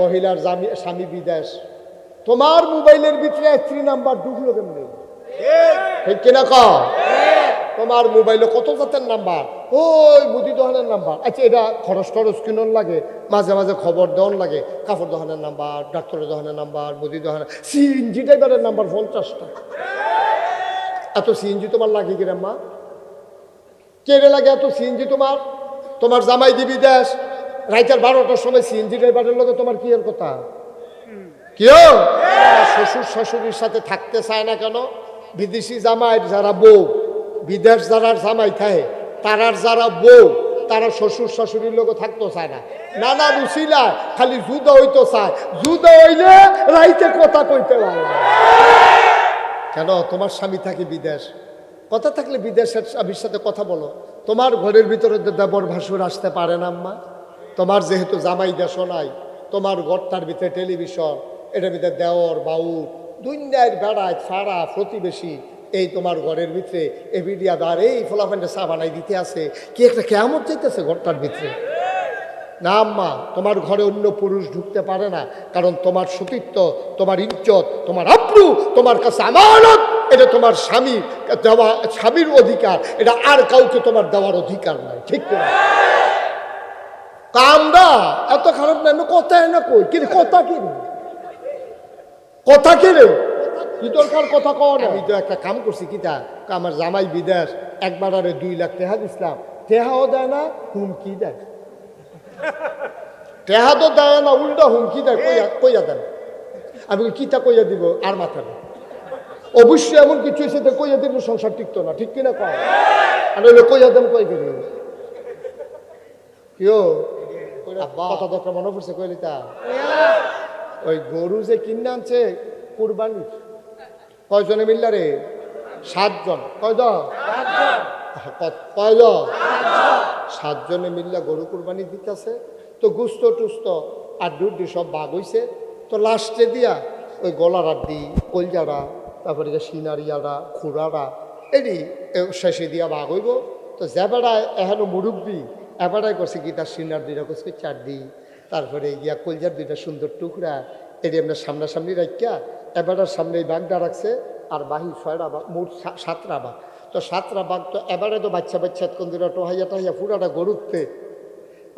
মহিলার স্বামী বিদেশ। তোমার মোবাইলের ভিতরে স্ত্রী নাম্বার ঢুকলো কেমনি? ঠিক কিনা ক? তোমার মোবাইলে কত জাতের নাম্বার? ওই মুদি দোকানের নাম্বার। আচ্ছা এটা খরচ টরচ কিনন লাগে, মাঝে মাঝে খবর দেওয়ান লাগে, কাপড় দোকানের নাম্বার, ডাক্তারের দোকানের নাম্বার মুদি দোকানের সিএনজি ড্রাইভারের নাম্বার পঞ্চাশটা। এত সিএনজি তোমার লাগে কিরে, মা? কেড়ে লাগে এত সিএনজি তোমার? তোমার জামাই দিবি দেশ রাইতের বারোটার সময় সিএনজি ড্রাইভারের লগে তোমার কি এর কথা? কেউ শ্বশুর শাশুড়ির সাথে থাকতে চায় না কেন? বিদেশি জামাই যারা বউ বিদেশ যারা জামাই থাকে তারার যারা বউ তারা শ্বশুর শাশুড়ির লোক থাকতে চায় না। নানা রুচিলা খালি জুদা হইতো চায়। জুদা হইলে রাইতে কথা কইতে পারে কেন? তোমার স্বামী থাকে বিদেশ। কথা থাকলে বিদেশের স্বামীর সাথে কথা বলো। তোমার ঘরের ভিতরে দেবর ভাসুর আসতে পারে না আম্মা। তোমার যেহেতু জামাই দেশও নাই, তোমার ঘরটার ভিতরে টেলিভিশন এটার ভিতরে দেওর বাউ দুনিয়ার বেড়ায় সারা প্রতিবেশী এই তোমার ঘরের ভিতরে এভিডিয়া দার এই ফোলাফেন্ডে চা বানাই দিতে আছে। কি একটা কেমন চাইতেছে ঘরটার ভিতরে? না আম্মা, তোমার ঘরে অন্য পুরুষ ঢুকতে পারে না, কারণ তোমার সতীত্ব, তোমার ইজ্জত, তোমার আব্রু, তোমার কাছে আমানত, এটা তোমার স্বামী দেওয়া, স্বামীর অধিকার, এটা আর কাউকে তোমার দেওয়ার অধিকার নাই, ঠিক না কামরা এত খারাপ না, আমি কথা না কই কি কথা কি? কথা কি রে? কি দরকার কথা কও না? আমি তো একটা কাম করছি কিতা আমার জামাই বিদেশ একবার আরে দুই লাখ টেহা দিছিলাম। টেহাও দেয় না, হুমকি দেয়। টেহা তো দেয় না, উল্টা হুমকি দেয়, কইয়া কইয়া দেন। আমি কিতা কইয়া দিব, আর মাথা নেই। অবশ্যই এমন কিছু এসে তো কইয়া দিলে সংসার টিকতো না, ঠিক কিনা কয় আর কইয়া দেন কই করি? কিও কথা দরকার মনে পড়ছে কইলি তা ওই গরু যে কিনে আনছে কুরবানি। কয়জনে মিললা রে? সাতজন। কয়জন? কয়জন? সাতজনে। মিললা গরু কুরবানি দিতেছে। তো গুস্ত টুস্ত আর ডুডি সব বাঘ হইছে। তো লাস্টে দিয়া ওই গলার আড্ডি কলজারা তারপরে যে সিনারিয়ারা খুড়ারা এডি এ শেষে দিয়া বাঘ হইব। তো যেবাড়ায় এহেন মুরব্বী এবারাই করছে তার সিনার দুইটা করছে চার দি তারপরে গিয়া কলজার দুইটা সুন্দর টুকরা, এটি আপনার সামনাসামনি রাখিয়া এবারের সামনে এই বাঘটা রাখছে, আর বাহি ছয়টা বাঘ মোট সাতটা বাঘ। তো সাতটা বাঘ তো এবারে তো বাচ্চা বাচ্চা কোন দিন টোহাইয়া টাহাইয়া পুরাটা গরুতে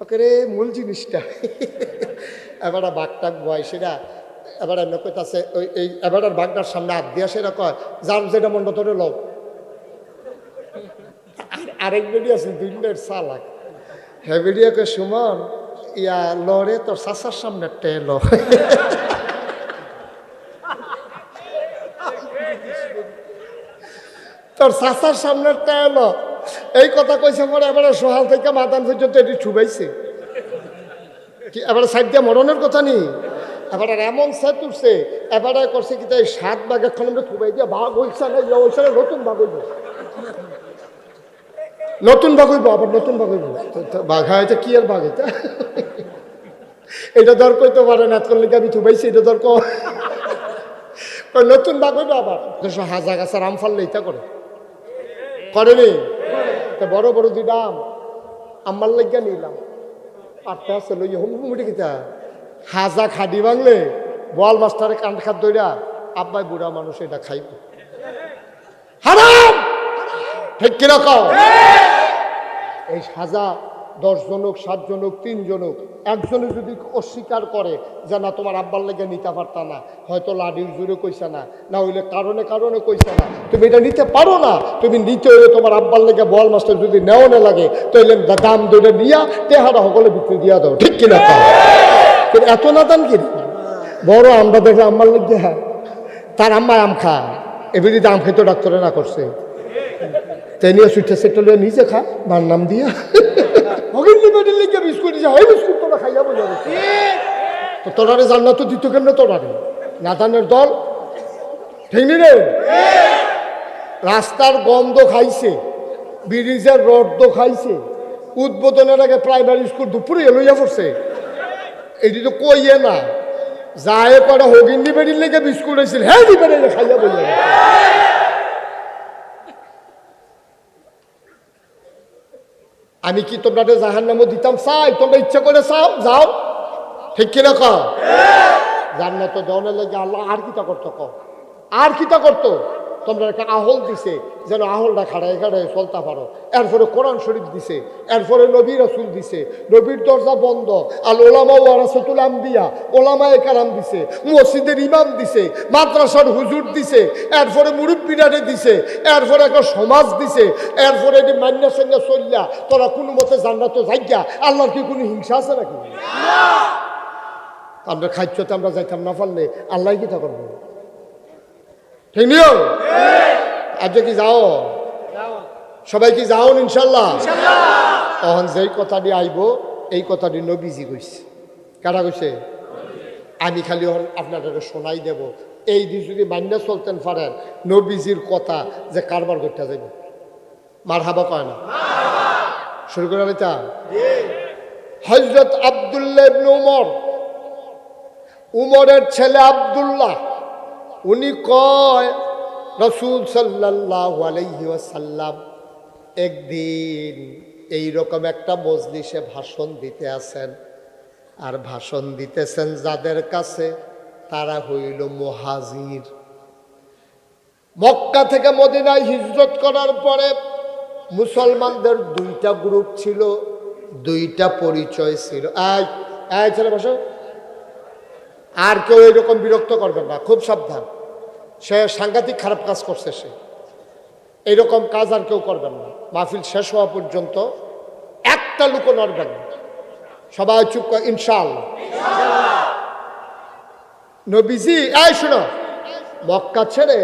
ওকে রে, মূল জিনিসটা। এবারে বাঘটাক বয় সেটা এবারে নকইতাছে ওই এই এবারের বাঘটার সামনে হাত দিয়া সেটা কয়, যার যেটা মন্ড ধরে লোক আরেক বেডি আছে দুই মিনিট হ্যাঁ সুমন, ইয়া লড়ে তোর চাচার সামনে টেলো। তোর চাচার সামনে টেলো। এই কথা কইছে পরে এবারে সোহাল থেকে মাদান পর্যন্ত এটি ছুবাইছে। কি, এবারে সাইড দিয়ে মরণের কথা নেই এবারে এমন সে তুলছে। এবারে করছে কি তাই সাত বাঘ এখন আমরা খুবাই দিয়ে বাঘ হইছে না, নতুন বাঘ হইব। নতুন বাঘ হইব, আবার নতুন বাঘ হইব। তো- তো, বাঘ হয়েছে কি আর বাঘ এটা? এটা দর করতে পারে না এতক্ষণ লিখে আমি থুবাইছি, এটা দর কর কই, নতুন বাঘ হইব আবার। হাজা গাছের আম ফাললে এটা করে। করেনি তো বড় বড় দুইটা আম আমার লাগিয়া নিলাম। আটটা আছে লই হুম কিতা হাজা খাডি বাংলে বল মাস্টারে কান দইরা আব্বাই বুড়া মানুষ এটা খাইব। ঠিক কিনা কও? এই সাজা, দশ জনক, সাত জনক, তিন জনক, একজনে যদি অস্বীকার করে যে না, তোমার আব্বার লেগে নিতে পারতা না, হয়তো লাডির জুড়ে কইছে না না হইলে কারণে কারণে কইছে না। তুমি এটা নিতে পারো না, তুমি নিতে হইলে তোমার আব্বার লেগে বল মাস্টার যদি নেও না লাগে তাহলে দাম দৌড়ে নিয়া তেহারা সকলে বিক্রি দিয়া দাও, ঠিক কিনা কিন্তু এত না দাম কি বড় আমরা দেখলে আম্মার লেগে হ্যাঁ তার আম্মায় আম খা এবারে দাম খেতে ডাক্তারে না করছে। তেনিও সুইটে সেটা লইয়া নিজে খা মার নাম দিয়া। হগিন্নি বেডির লিখে বিস্কুট দিছে হয় বিস্কুট তোরা খাইয়া বলে তো তোরারে জান্নাত তো দিত কেমনে তোরারে? নাদানের দল? ঠিক নি রে? রাস্তার গন্ধ খাইছে ব্রিজের রড খাইছে উদ্বোধনের আগে প্রাইমারি স্কুল দুপুরে লইয়া পড়ছে। এটি তো কইয়ে না যায় পরে হগিন্নি বেডির লেগে বিস্কুট হয়েছিল হ্যাঁ দিবে খাইয়া বলে আমি কি তোমরা জাহান নামও দিতাম? চাই তোমরা ইচ্ছা করে চাও যাও। ঠিক কিনা ক জান্নাত দেওয়ানের লাগে আল্লাহ আর কিতা করতো ক আর কিতা করতো? তোমরা একটা আহল দিছে যেন আহলটা খাড়ায় খাড়ায় চলতে পারো। এরপরে কোরআন শরীফ দিছে এরপরে নবী রাসুল দিছে নবীর দরজা বন্ধ আর ওলামা ওয়ারাসতুল আম্বিয়া ওলামা কারাম দিছে মসজিদের ইমাম দিছে মাদ্রাসার হুজুর দিছে এরপরে মুরব্বীরারে দিছে এরপরে একটা সমাজ দিছে এরপরে এটি মান্য সঙ্গে চললা তোরা কোনো মতে জান্নাত যাইয়া আল্লাহর কি কোনো হিংসা আছে নাকি? আমরা খাদ্যতে আমরা যাইতাম না পারলে আল্লাহ কি তা করব? ঠিক নিও আজকে কি যাও? সবাই কি যাও ইনশাল্লাহ? তখন যেই কথাটি আইব এই কথাটি নবীজি কইছে। কারা কইছে? আমি খালি হন আপনাদের শোনাই দেব। এই দিন যদি মান্য চলতেন পারেন নবীজির কথা যে কারবার করতে যাবে মার হাবা কয় না? শুরু করে নিতা হজরত আবদুল্লাহ উমর। উমরের ছেলে আবদুল্লাহ। উনি কয়, রসুল সাল্লাহ ওয়াসাল্লাম, একদিন এই রকম একটা মজলিসে ভাষণ দিতে আছেন আর ভাষণ দিতেছেন যাদের কাছে? তারা হইল মহাজির। মক্কা থেকে মদিনায় হিজরত করার পরে মুসলমানদের দুইটা গ্রুপ ছিল, দুইটা পরিচয় ছিল। আয় আয় ছেলে বসো। আর কেউ এরকম বিরক্ত করবেন না খুব সাবধান। সে সাংঘাতিক খারাপ কাজ করছে সে। এইরকম কাজ আর কেউ করবেন না। মাহফিল শেষ হওয়া পর্যন্ত একটা লুকো নড়বেন সবাই চুপ কর ইনশাআল্লাহ। নবীজি এই শোনো মক্কা ছেড়ে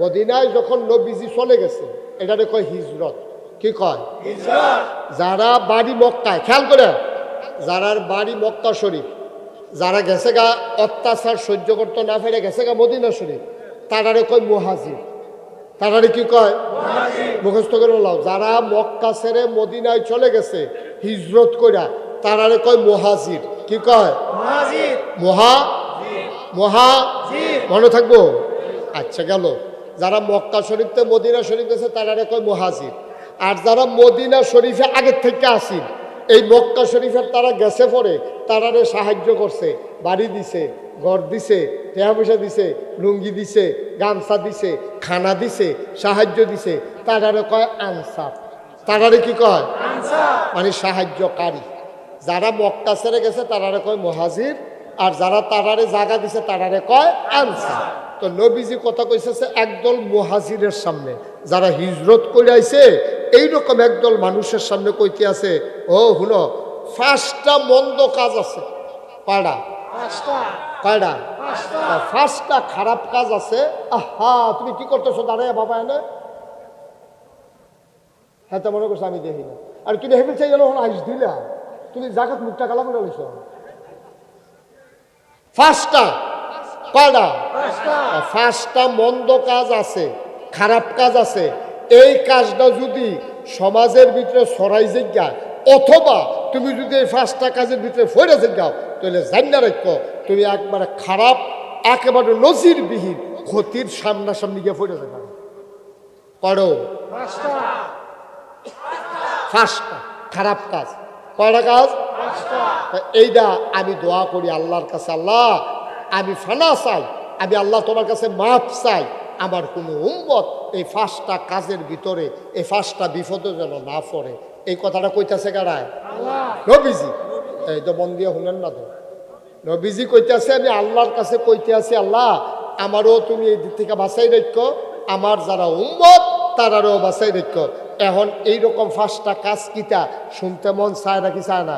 মদিনায় যখন নবীজি চলে গেছে এটারে কয় হিজরত। কি কয়? যারা বাড়ি মক্কায় খেয়াল করে যারার বাড়ি মক্কা শরীফ যারা গেছে গা অত্যাচার সহ্য করতে না ফেরে গেছে গা মদিনা শরীফ তারারে কয় মুহাজির। তারারে কি কয়? মুখস্থ করে লাও যারা মক্কা ছেড়ে মদিনায় চলে গেছে হিজরত কইরা তারারে কয় মুহাজির। কি কয়? মহা? মহা? মনে থাকব? আচ্ছা গেল। যারা মক্কা শরীফতে মদিনা শরীফ গেছে তারারে কয় মুহাজির। আর যারা মদিনা শরীফে আগের থেকে আসিন এই মক্কা শরীফের তারা গেছে পরে তারারে সাহায্য করছে বাড়ি দিছে ঘর দিছে টেহা পয়সা দিছে লুঙ্গি দিছে গামছা দিছে খানা দিছে সাহায্য দিছে। তারারে কয় আনসার। তারারে কি কয়? মানে সাহায্যকারী। যারা মক্কা ছেড়ে গেছে তারারে কয় মহাজির। আর যারা তারারে জাগা দিছে তারারে কয় আনসার। তো নবীজি কথা কইছে একদল মহাজিরের সামনে যারা হিজরত করে আইছে এইরকম একদল মানুষের সামনে কইতে আছে ও হুনো ফার্স্টটা মন্দ কাজ আছে। কয়টা ফার্স্টটা খারাপ কাজ আছে। আহা তুমি কি করতেছো? দাঁড়ায় বাবা এনে। হ্যাঁ তো মনে করছ আমি দেখি না। আর তুমি হেবিল চাই গেল আইস দিলা। তুমি জাগাত মুখটা কালা করে লইছ ফার্স্টটা কয়টা ফার্স্টটা মন্দ কাজ আছে খারাপ কাজ আছে। এই কাজটা যদি সমাজের ভিতরে সরাই জিজ্ঞা অথবা তুমি যদি এই পাঁচটা কাজের ভিতরে ফইরে যাও তাহলে জান্না রাখ তুমি একবারে খারাপ একেবারে নজিরবিহীন ক্ষতির সামনাসামনি গিয়ে ফইরে যাবে করো ফার্স্টটা খারাপ কাজ। কয়টা কাজ? এইটা আমি দোয়া করি আল্লাহর কাছে আল্লাহ আমি ফানা চাই আমি আল্লাহ তোমার কাছে মাফ চাই। আমার কোনো উম্মত এই ফার্স্টটা কাজের ভিতরে এই ফার্স্টটা বিপদে যেন না পড়ে। এই কথাটা কইতাছে কারায় নবীজি। এই তো মন দিয়ে শুনেন না তো। নবীজি কইতেছে আমি আল্লাহর কাছে কইতে আছি আল্লাহ আমারও তুমি এই দিক থেকে বাঁচাই রাখো আমার যারা উম্মত তারারও বাঁচাই রাখো এখন এইরকম ফার্স্টটা কাজ কিতা? শুনতে মন চায় নাকি চায় না?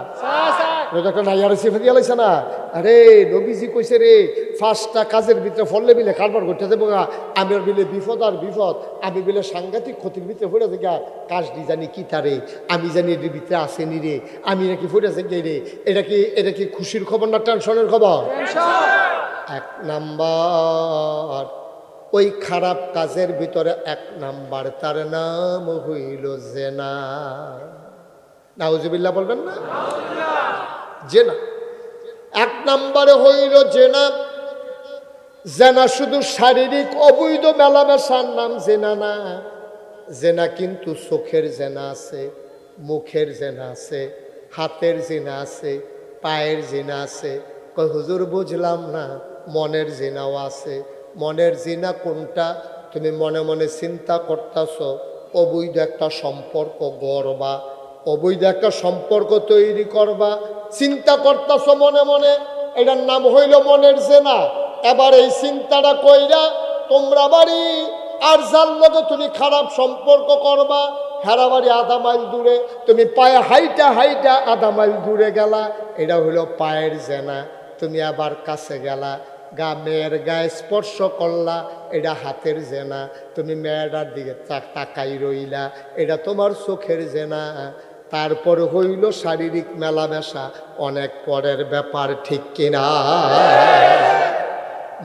আরে নবীজি কইছে রে ফার্স্টটা কাজের ভিতরে ফললে বিলে কারবার করতে দেবো গা। আমি বিলে বিপদ আর বিপদ, আমি বিলে সাংঘাতিক ক্ষতির ভিতরে পড়ে থাকি কাজ দি জানি কি তারে, আমি জানি এর ভিতরে আসেনি রে, আমি নাকি পড়ে থাকি রে। এটা কি এটা কি খুশির খবর না টেনশনের খবর? এক নাম্বার, ওই খারাপ কাজের ভিতরে এক নাম্বার তার নাম হইল জেনা। নাউজুবিল্লাহ বলবেন না? জেনা। এক নম্বরে হইল জেনা। জেনা শুধু শারীরিক অবৈধ মেলামেশার নাম জেনা না। জেনা কিন্তু চোখের জেনা আছে, মুখের জেনা আছে, হাতের জেনা আছে, পায়ের জেনা আছে। কয়, হুজুর, বুঝলাম না, মনের জেনাও আছে। মনের জেনা কোনটা? তুমি মনে মনে চিন্তা করতেছ, অবৈধ একটা সম্পর্ক গড়বা, অবৈধ একটা সম্পর্ক তৈরি করবা চিন্তা করতেছ মনে মনে? এটার নাম হইল মনের জেনা। এবার এই চিন্তাটা কইরা তোমরা বাড়ি আর যার লগে তুমি খারাপ সম্পর্ক করবা, হেরা বাড়ি আধা মাইল দূরে, তুমি পায়ে হাইটা হাইটা আধা মাইল দূরে গেলা, এটা হইল পায়ের জেনা। তুমি আবার কাছে গেলা, গা মেয়ের গায়ে স্পর্শ করলা, এটা হাতের জেনা। তুমি মেয়েটার দিকে তাকাই রইলা, এটা তোমার চোখের জেনা। তারপর হইল শারীরিক মেলামেশা, অনেক পরের ব্যাপার ঠিক কিনা?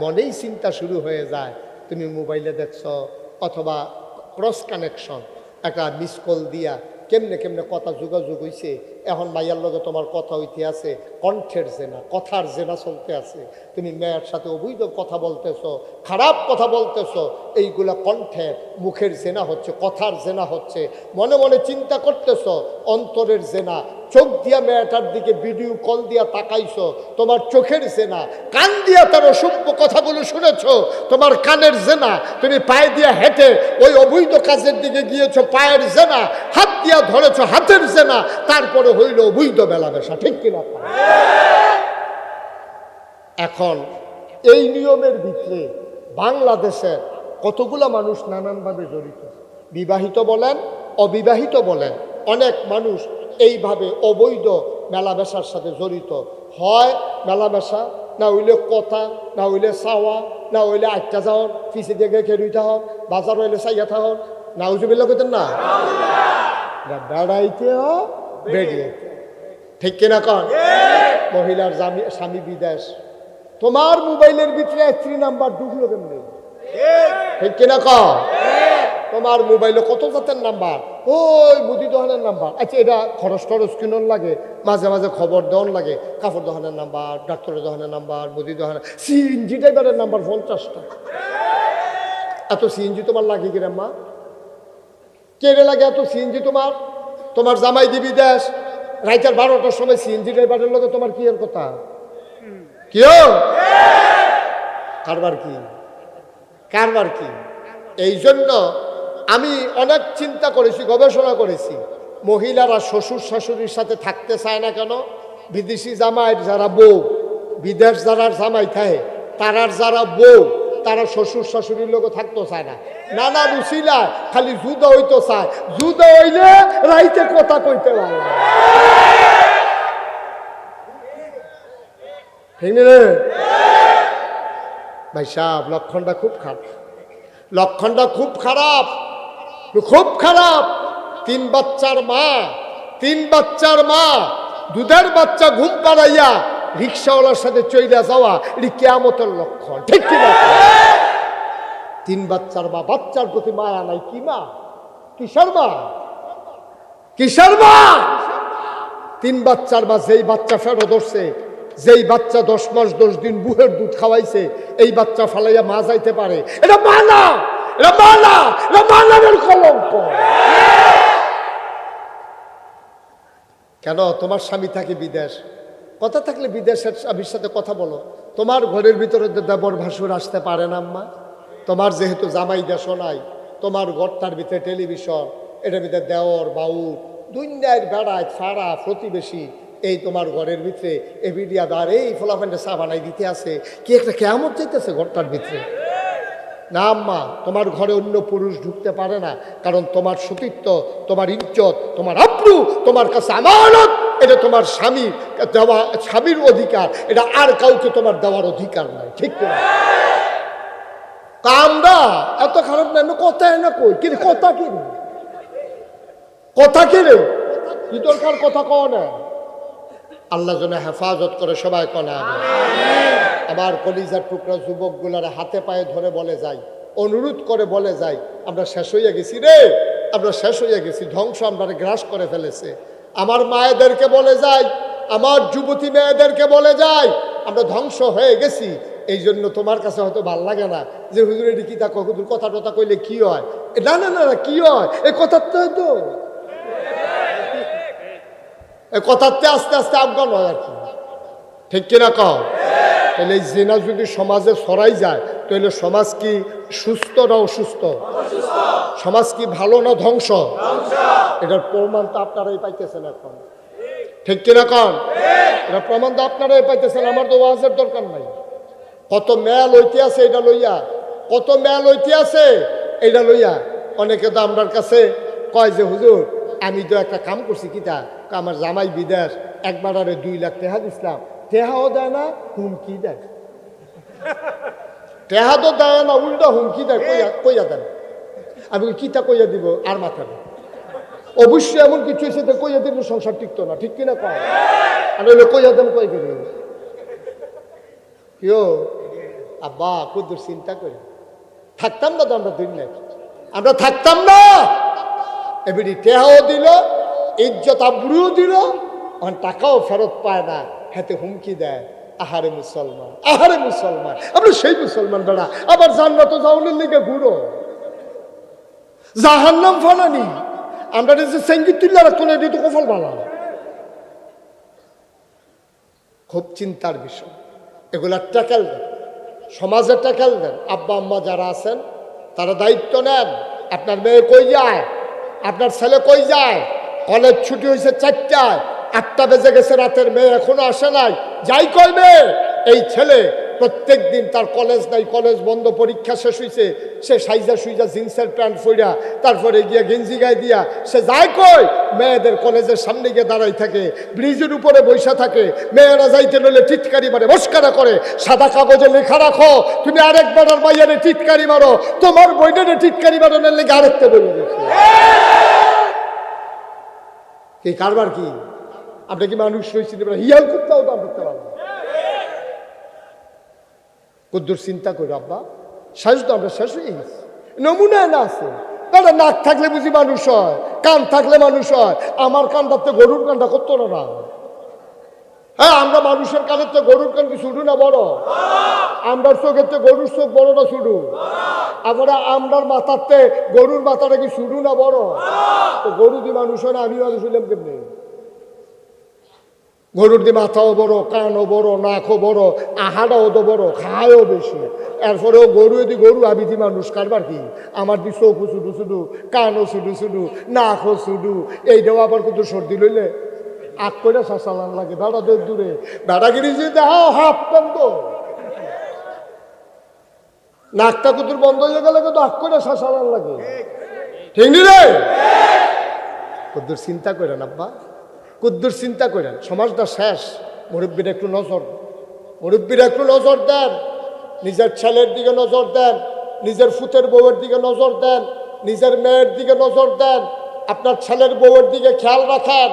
মনেই চিন্তা শুরু হয়ে যায়, তুমি মোবাইলে দেখছ অথবা ক্রস কানেকশন একটা মিস কল দিয়া কেমনে কেমনে কথা যোগাযোগ হইছে এখন মাইয়ার লগে তোমার কথা হইতে আছে, কণ্ঠের জেনা, কথার জেনা চলতে আছে। তুমি মেয়ের সাথে অবৈধ কথা বলতেছ, খারাপ কথা বলতেছ, এইগুলা কণ্ঠের মুখের জেনা হচ্ছে, কথার জেনা হচ্ছে। মনে মনে চিন্তা করতেছ, অন্তরের জেনা, চোখ দিয়া মেয়েটার দিকে ভিডিও কল দিয়া তাকাইছো, তোমার চোখের জেনা, কান দিয়া তার অসভ্য কথাগুলো শুনেছ, তোমার কানের জেনা, তুমি পায়ে দিয়া হেঁটে ওই অবৈধ কাজের দিকে গিয়েছো, পায়ের জেনা, হাত দিয়া ধরেছো, হাতের জেনা, তারপরে হইল অবৈধ মেলামেশা ঠিক কিনা এখন এই নিয়মের ভিতরে বাংলাদেশের কতগুলো মানুষ নানানভাবে জড়িত? বিবাহিত বলেন, অবিবাহিত বলেন, অনেক মানুষ এইভাবে অবৈধ মেলামেশার সাথে জড়িত। হয় মেলামেশা না হইলে কথা, না হইলে চাওয়া, না হইলে আটটা যাওয়ার পিছিয়ে দিকে খেলুইতে হন, বাজার হইলে চাইয়া থাহন না উজুবিল্লা কইতেন না? বেড়াইতে হ বেরিয়ে। ঠিক কিনা কন? মহিলার স্বামী বিদেশ। তোমার মোবাইলের ভিতরে থ্রি নাম্বার ঢুকলো কেমনি? ঠিক কিনা ক তোমার মোবাইলে কত জাতের নাম্বার ওই মুদি দোকানের নাম্বার আচ্ছা এটা খরচ টরচ কিনন লাগে? মাঝে মাঝে খবর দেওয়ান লাগে। কাপড় দোকানের নাম্বার ডাক্তারের দোকানের নাম্বার মুদি দোকানের সিএনজি ড্রাইভারের নাম্বার পঞ্চাশটা। এত সিএনজি তোমার লাগে কিরে, মা? কেড়ে লাগে এত সিএনজি তোমার? তোমার জামাই দিবি দেশ, রাইতার বারোটার সময় সিএনজি ড্রাইভারের লগে তোমার কি এর কথা? কি কারবার কি? কারবার কি? এই জন্য আমি অনেক চিন্তা করেছি, গবেষণা করেছি। মহিলারা শ্বশুর শাশুড়ির সাথে থাকতে চায় না কেন? বিদেশি জামাইয়ের যারা বউ, বিদেশ যারা জামাই থাকে, তারার যারা বউ তারা শ্বশুর শাশুড়ির লোক থাকতো চায় না। নানা রুচিলা খালি জুদা হইতো চায়। জুদা হইলে রাইতে কথা কইতে পারে? ভাই সাহেব, লক্ষণটা খুব খারাপ। লক্ষণটা খুব খারাপ। খুব খারাপ। তিন বাচ্চার মা, তিন বাচ্চার মা, দুধের বাচ্চা ঘুম পাড়াইয়া রিক্সাওয়ালার সাথে চইলা যাওয়া, এটি কেয়ামতের লক্ষণ। ঠিক কি না? তিন বাচ্চার মা, বাচ্চার প্রতি মায়া নাই কি মা? কিসের মা? কিসের মা? তিন বাচ্চার মা, যেই বাচ্চা ফেরো ধরছে, যেই বাচ্চা দশ মাস, দশ দিন বুহের দুধ খাওয়াইছে, এই বাচ্চা ফালাইয়া মা যাইতে পারে। এটা মানা এটা মানা এটা মানাবের কলঙ্ক। কেন? তোমার স্বামী থাকে বিদেশ। কথা থাকলে বিদেশের স্বামীর সাথে কথা বলো। তোমার ঘরের ভিতরে দেবর ভাসুর আসতে পারে না, আম্মা। তোমার যেহেতু জামাই দেশ নাই, তোমার ঘরটার ভিতরে টেলিভিশন, এটার ভিতরে দেওর বাউ দুনিয়ার বেড়ায় ফাড়া প্রতিবেশী, এই তোমার ঘরের ভিতরে এ বিডিয়া বিডিয়াদার এই ফোলাফেন্ডে চা বানাই দিতে আছে। কি একটা কেমন চাইতেছে ঘরটার ভিতরে? না, আম্মা, তোমার ঘরে অন্য পুরুষ ঢুকতে পারে না, কারণ তোমার সতীত্ব, তোমার ইজ্জত, তোমার আব্রু, তোমার কাছে আমানত। এটা তোমার স্বামী দেওয়া স্বামীর অধিকার। এটা আর কাউকে তোমার দেওয়ার অধিকার নাই ঠিক না কামরা এত খারাপ না কথা না কই কি রে, কথা কি কথা কি দরকার কথা কও না? আল্লাহ যেন হেফাজত করে সবাই কনা। আমার কলিজার টুকরা যুবকগুলার হাতে পায়ে ধরে বলে যাই অনুরোধ করে বলে যাই আমরা শেষ হইয়া গেছি রে আমরা শেষ হইয়া গেছি ধ্বংস আমরা গ্রাস করে ফেলেছে। আমার মায়েদেরকে বলে যাই, আমার যুবতী মেয়েদেরকে বলে যাই, আমরা ধ্বংস হয়ে গেছি। এই জন্য তোমার কাছে হয়তো ভালো লাগে না যে, হুজুর, এটি কি তা হুজুর কথা টথা কইলে কি হয়? না না না কি হয়? এই কথার তো। হয়তো এই কথাতে আস্তে আস্তে আফগান হয় আর কি। ঠিক কিনা কও? তাহলে এই জেনা যদি সমাজে ছড়াই যায়, তাহলে সমাজ কি সুস্থ না অসুস্থ? সমাজ কি ভালো না ধ্বংস? এটার প্রমাণ তো আপনারাই পাইতেছেন এখন। ঠিক কিনা কন? এটা প্রমাণ তো আপনারাই পাইতেছেন, আমার তো ওয়াজের দরকার নাই। কত মেল ঐতি আছে এটা লইয়া, কত মেল ঐতি আছে এটা লইয়া। অনেকে তো আমার কাছে কয় যে, হুজুর, আমি তো একটা কাম করছি, কিতা? আমার জামাই বিদেশ, একবার আরে দুই লাখ টেহা দিছিলাম। টেহাও দেয় না হুমকি দেয়। টেহা তো দেয় না উল্টা হুমকি দেয় কইয়া কইয়া দেন। আমি বলি, কিতা কইয়া দিব আর মাথা নেই। অবশ্যই এমন কিছু এসে তো কইয়া দিলে সংসার টিকতো না ঠিক কিনা কয়? আর হইলে কইয়া দেন কই করি? কিও আব্বা কুদুর চিন্তা করি। থাকতাম না তো আমরা দুই আমরা থাকতাম না। এবারে টেহাও দিল ইজ্জত আব্রুও দিল টাকাও ফেরত পায় না। হাতে হুমকি দেয়, আহারে মুসলমান আহারে মুসলমান। আমরা সেই মুসলমান বেড়া, আবার জান্নাত যাওয়ানোর লিগে ঘুরো। জাহান্নাম ফানানি আমরা যে সংগীত তুল্লা রাখতো তো কফল বালা খুব চিন্তার বিষয়। এগুলা ট্যাকেল দেন। সমাজে ট্যাকেল দেন। আব্বা আম্মা যারা আছেন, তারা দায়িত্ব নেন। আপনার মেয়ে কই যায়? আপনার ছেলে কই যায়? কলেজ ছুটি হয়েছে চারটায়। আটটা বেজে গেছে রাতের মেয়ে এখনও আসে নাই। যাই করবে এই ছেলে প্রত্যেক দিন তার কলেজ নাই কলেজ বন্ধ পরীক্ষা শেষ হয়েছে সে সাইজা সুইজা জিন্সের প্যান্ট ফইরা তারপরে গিয়ে গেঞ্জি গায়ে দিয়া সে যায় কই মেয়েদের কলেজের সামনে গিয়ে দাঁড়াই থাকে ব্রিজের উপরে বৈশা থাকে মেয়েরা যাইতে নইলে টিটকারি মারে মস্কারা করে সাদা কাগজে লেখা রাখো তুমি আরেকবার আর বাইয়ারে টিটকারি মারো তোমার বইটারে টিটকারি মারানোর লেগে আরেকটা বই রেখে কি কারবার কি? আপনি কি মানুষ রয়েছেন হিয়াল কুত্তাও দাম করতে পারব কদ্দুর চিন্তা করি, আব্বা। শেষ তো আমরা শেষ হয়ে গেছি। নমুনা না আছে। দাদা নাক থাকলে বুঝি মানুষ হয়, কান থাকলে মানুষ হয়। আমার কানটার তো গরুর কানটা করতো না না। হ্যাঁ আমরা মানুষের কানের তো গরুর কান কি শুধু না বড়? আমরার চোখের তো গরুর চোখ বড় না শুধু? আমরা, আমরার মাথার তে গরুর মাথাটা কি শুধু না বড়? তো গরু দি মানুষ হয় না আমি মানুষ হইলাম কেমনি? গরুর দি মাথাও বড়, কানও বড়, নাকও বড় আহারাও তো বড় খায়ও বেশি। এরপরেও গরু যদি গরু আমি দি মানুষ, কারবার কি? আমার দি চোখও শুধু শুধু, কানও শুধু শুধু, নাকও শুধু এইটাও আবার কত সর্দি লইলে। আগ করে শাসালান লাগে, বেড়া দূর। বেড়াগিরি যে দেখাও হাফ বন্ধ। নাকটা কুতুর বন্ধ হয়ে গেলে কিন্তু আগ করে শাসালান লাগে। ঠিক নি রে? কদ্দুর চিন্তা করেন আব্বা। কদ্দুর চিন্তা করেন, সমাজটা শেষ, মুরব্বীর একটু নজর। মুরব্বীর একটু নজর দেন, নিজের ছেলের দিকে নজর দেন, নিজের ফুতের বউয়ের দিকে নজর দেন, নিজের মেয়ের দিকে নজর দেন, আপনার ছেলের বউয়ের দিকে খেয়াল রাখেন,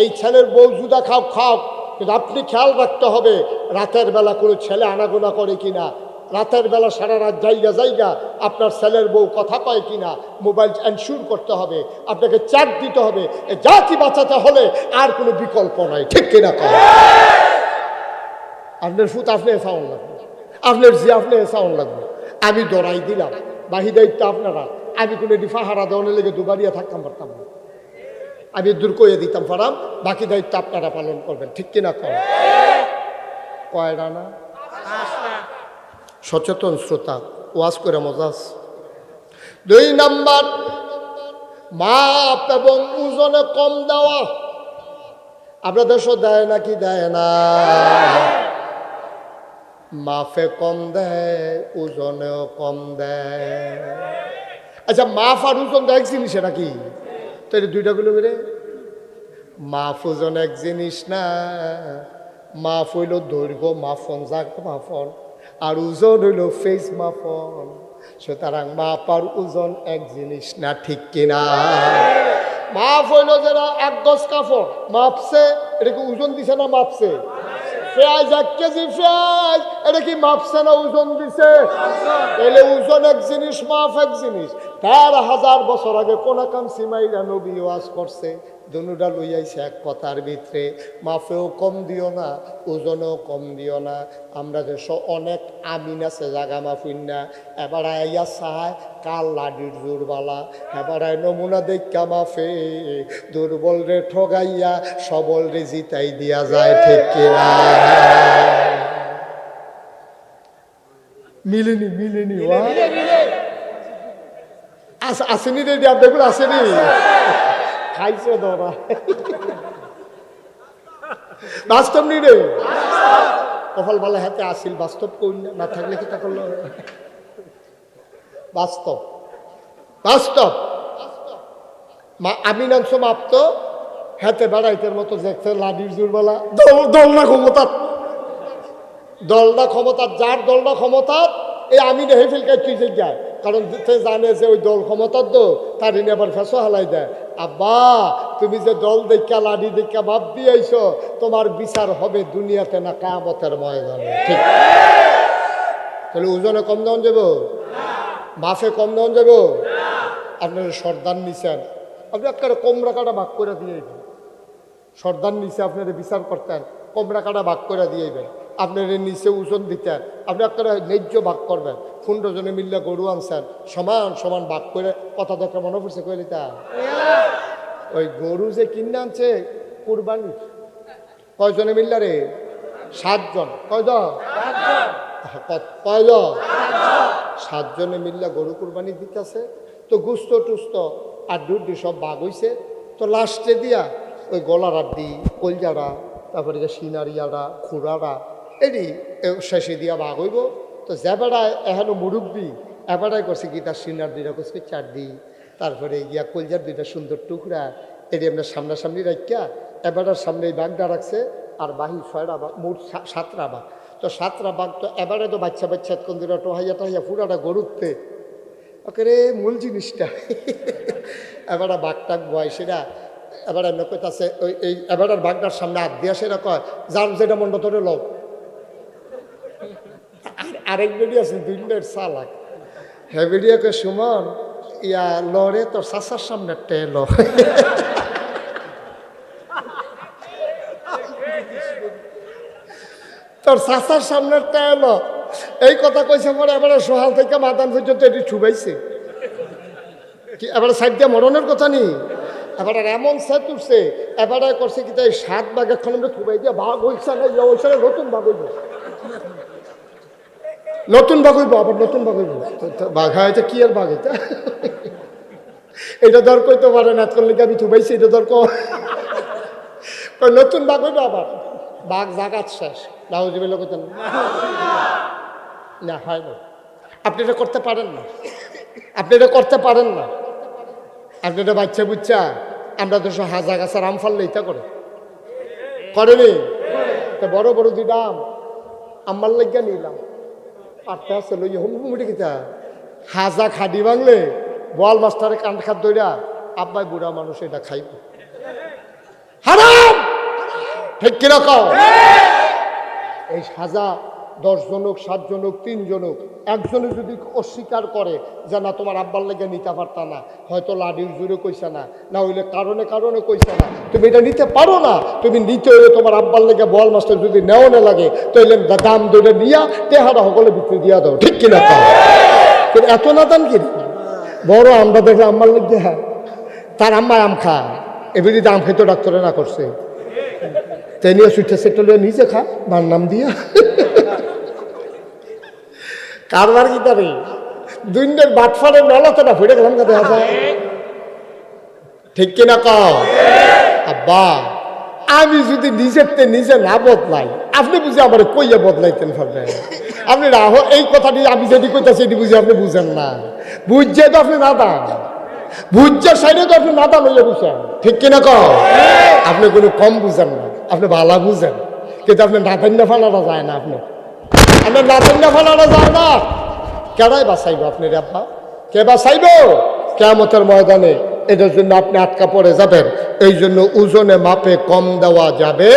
এই ছেলের বউ জুদা খাও খাও, কিন্তু আপনি খেয়াল রাখতে হবে, রাতের বেলা কোনো ছেলে আনাগোনা করে কিনা রাতের বেলা সারা রাত জায়গা জায়গা আপনার ছেলের বউ কথা কয় কিনা, মোবাইল এনশিওর করতে হবে, আপনাকে চ্যাট দিতে হবে জাতি বাঁচাতে হলে আর কোনো বিকল্প নাই, ঠিক কিনা আপনার ফুত আপনি সাউন্ড লাগবে, আপনার জি আপনি সাউন্ড লাগবে, আমি দৌড়াই দিলাম বাহি দায়িত্ব আপনারা, আমি কোনো এটি ফাহারা দেওয়ানোর লেগে দুবারিয়া থাকতাম, পারতাম না। আমি দূর করে দিতাম পারাম বাকি দায়িত্ব আপনারা পালন করবেন, ঠিক কিনা কয়? কয় রানা সচেতন শ্রোতা, ওয়াজ করে মজাস দুই নাম্বার, মাপ এবং ওজনে কম দেওয়া। আপনার দেশও দেয় নাকি দেয় না? মাফে কম দেয়, ওজনেও কম দেয়। আচ্ছা মাফ আর ওজন তো এক জিনিস নাকি? তো এটা দুইটা গুলো বেড়ে মাফ ওজন এক জিনিস না। মাফ হইল দৈর্ঘ্য মাফন যাক মাফন আর ওজন হইল ফেস মাফন সুতরাং মাপ আর ওজন এক জিনিস না, ঠিক কিনা মাপ হইল যারা এক গজ কাপড়, মাপছে, এটা কি ওজন দিছে না মাপছে? এক কেজি এটা কি মাপছে না ওজন দিছে? তাহলে ওজন এক জিনিস, মাপ এক জিনিস। তার হাজার বছর আগে কোন কাম সিমাইরা নবী ওয়াজ করছে দুনুটা লই আইছে এক কথার ভিতরে, মাফেও কম দিও না, ওজনেও কম দিও না। আমরা যে অনেক আমিন আছে, জাগা মাফুন না। এবার আইয়া চায় কাল লাডির জোরবালা। এবার নমুনা দেখা মাফে, দুর্বল রে ঠগাইয়া, সবল রে জিতাই দিয়া যায়, ঠিক কিনা? মিলেনি মিলেনি, ওয়া? আসেনি রে ডাব দেখুন আসেনি। খাইছে ধরা বাস্তব নি রে। কপাল ভালো হাতে আসিল, বাস্তব কই না না থাকলে কি তা করল? বাস্তব। বাস্তব। মা, আমি নাম সমাপ্ত হাতে বেড়াইতের মতো দেখতে লাডির জোরবেলা দল দলনা ক্ষমতা। দলনা ক্ষমতা, যার দলনা ক্ষমতা এই আমি নেহে ফেলকে তুই যায়। কারণ সে জানে যে ওই দল ক্ষমতার তো তার আবার ফেসো হালাই দেয়। আব্বা, তুমি যে দল দেখা লাডি দেখা ভাব দিয়েছ তোমার বিচার হবে দুনিয়াতে না কামতের ময়দানে। ঠিক। তাহলে ওজনে কম দাম যাব মাফে কম দাম যাব আপনারা সর্দার নিছেন। আপনি একটা কমরা কাটা ভাগ করে দিয়ে সর্দার নিচে আপনারা বিচার করতেন। কমরা কাটা ভাগ করে দিয়েবেন আপনার নিচে ওজন দিতেন আপনি একটা ন্যায্য ভাগ করবেন। পনেরো জনে মিললে গরু আনছেন, সমান সমান ভাগ করে কথা দেখা মনে পড়ছে কইলি তা? ওই গরু যে কিনে আনছে, কুরবানি। কয়জনে মিললে রে? সাতজন। কয়জন? কয়জন? সাতজনে মিললে গরু কুরবানি দিতেছে। তো গুস্ত টুস্ত আর ডুডি সব বাঘ হইছে। তো লাস্টে দিয়া ওই গলার আড্ডি কলজারা তারপরে সিনারিয়ারা খুড়ারা এটি শেষে দিয়া বাঘ হইব। তো যে বেড়ায় এখনও মুরব্বী এবারাই করছে কি, তার সিনার দুইটা করছে চার দি, তারপরে গিয়া কলজার দুইটা সুন্দর টুকরা এটি আপনার সামনাসামনি রাখিয়া এবারের সামনে এই বাঘটা রাখছে, আর বাহি ছয়টা বাঘ, মোট সাতটা বাঘ। তো সাতটা বাঘ তো এবারে তো বাচ্চা বাচ্চা কোন দিন টোহাইয়া টাহাইয়া পুরাটা গরুতে ওকে রে, মূল জিনিসটা। এবার বাঘ টাক বয় সেটা এবার এমনি কইতাছে ওই, এই এবারের বাঘটার সামনে হাত দিয়া সেটা কয়, যার যেটা মন্ড তোরে লও। আর আরেক বেডি আছে দুই মিনিট চালাক হ্যাঁ বেডিয়াকে সুমন, ইয়া লরে তোর চাচার সামনে টেল। তোর চাচার সামনেরটা এলো এই কথা কইছে পরে এবারে সোহাল থেকে মাদান পর্যন্ত এটি ছুবাইছে। কি, এবারে সাইড দিয়ে মরণের কথা নেই এবারে এমন সেট উঠছে, এবারে করছে কি তাই সাত বাঘ এখন আমরা ছুবাই দিয়ে বাঘ হইছে না ইয়ে হইছে নতুন বাঘ হইব নতুন বাঘ হইব, আবার নতুন বাঘ হইব। বাঘ হয়েছে কি আর বাঘ এটা? এটা দর কইতে পারে না করলে কি আমি থুবাইছি, এটা দর নতুন বাঘ হইব আবার? বাঘ জাগাত শেষ কইতেন না। হয় না। আপনি এটা করতে পারেন না। আপনি এটা করতে পারেন না। আপনি এটা বাচ্চা বুচ্চা, আমরা তো হাজা গাছার আম ফাললে এটা করে। করেনি? বড় বড় আম আমার লাগিয়া নিলাম। আটটা আছে লই হুম মুটে কিতা হাজা খাদি বাংলে, বল মাস্টারে কান খাদ দইরা আব্বাই বুড়া মানুষ এটা খাইব হারাম ঠিক কীরকম এই সাজা দশ জনক, সাত জনক, তিন জনক, একজনে যদি অস্বীকার করে যে না, তোমার আব্বার লেগে নিতে পারতা না, হয়তো লাডির জোরে কইছে না না হইলে কারণে কারণে কইছে না। তুমি এটা নিতে পারো না, তুমি নিতে হইলে তোমার আব্বার লেগে বল মাস্টার যদি নেও না লাগে তাহলে দাম দৌড়ে নিয়া তেহারা সকলে বিক্রি দিয়া দাও, ঠিক কিনা তাও? এত না দাম কি? বড় আমরা দেখলে আম্মার লেগে হ্যাঁ তার আম্মা আম খা এবারে দাম খেতে ডাক্তারে না করছে, তাই নিয়ে সুইটা সেটা নিজে খা, মার নাম দিয়া। কারবার কি তারে? দুইনের বাটফারের নলাতে না ফুটে গেলাম কথা আছে ঠিক কিনা কও আব্বা, আমি যদি নিজের তে নিজে না বদলাই, আপনি বুঝে আমার কইয়া বদলাইতেন পারবেন আপনি রাহ এই কথাটি আমি যদি কইতাছি, এটি বুঝে আপনি বুঝেন না। বুঝছে তো আপনি না দান। বুঝছে সাইডে তো আপনি না দান হইয়া বুঝেন। ঠিক কিনা কও আপনি কোনো কম বুঝেন না, আপনি ভালো বুঝেন। কিন্তু আপনি নাতান্য ফালানো যায় না আপনি। আপনার নাতান্য ফালানো যায় না। কেডাই বাঁচাইব আপনি আব্বা? কে বাঁচাইব? কেমতের ময়দানে এটার জন্য আপনি আটকা পড়ে যাবেন। এই জন্য ওজনে মাপে কম দেওয়া যাবে।